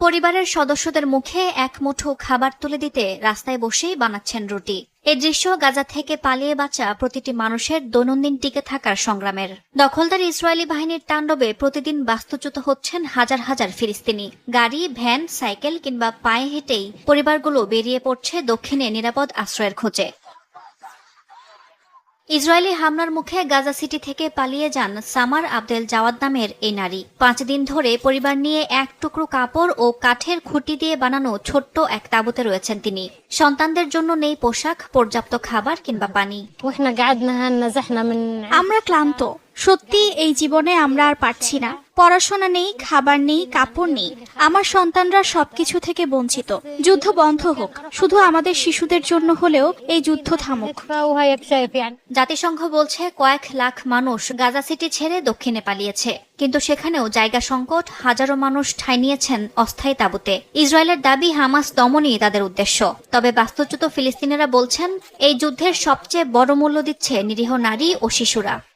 পরিবারের সদস্যদের মুখে এক মুঠো খাবার তুলে দিতে রাস্তায় বসেই বানাচ্ছেন রুটি। এ দৃশ্য গাজা থেকে পালিয়ে বাঁচা প্রতিটি মানুষের দৈনন্দিন টিকে থাকার সংগ্রামের। দখলদার ইসরায়েলি বাহিনীর তাণ্ডবে প্রতিদিন বাস্তুচ্যুত হচ্ছেন হাজার হাজার ফিলিস্তিনি। গাড়ি, ভ্যান, সাইকেল কিংবা পায়ে হেঁটেই পরিবারগুলো বেরিয়ে পড়ছে দক্ষিণে নিরাপদ আশ্রয়ের খোঁজে। ইসরায়েলি হামলার মুখে গাজা সিটি থেকে পালিয়ে যান সামার আবদেল জাওয়াদ নামের এই নারী। পাঁচ দিন ধরে পরিবার নিয়ে এক টুকরো কাপড় ও কাঠের খুঁটি দিয়ে বানানো ছোট্ট এক তাঁবুতে রয়েছেন তিনি। সন্তানদের জন্য নেই পোশাক পর্যাপ্ত খাবার কিংবা পানি। আমরা ক্লান্ত। সত্যি, এই জীবনে আমরা আর পারছি না। পড়াশোনা নেই, খাবার নেই, কাপড় নেই। আমার সন্তানরা সবকিছু থেকে বঞ্চিত। যুদ্ধ বন্ধ হোক। শুধু আমাদের শিশুদের জন্য হলেও এই যুদ্ধ থামুক। জাতিসংঘ বলছে, কয়েক লাখ মানুষ গাজা সিটি ছেড়ে দক্ষিণে পালিয়েছে। কিন্তু সেখানেও জায়গা সংকট, হাজারো মানুষ ঠাঁই নিয়েছেন অস্থায়ী তাঁবুতে। ইসরায়েলের দাবি হামাস দমনই তাদের উদ্দেশ্য। তবে বাস্তুচ্যুত ফিলিস্তিনেরা বলছেন, এই যুদ্ধের সবচেয়ে বড় মূল্য দিচ্ছে নিরীহ নারী ও শিশুরা।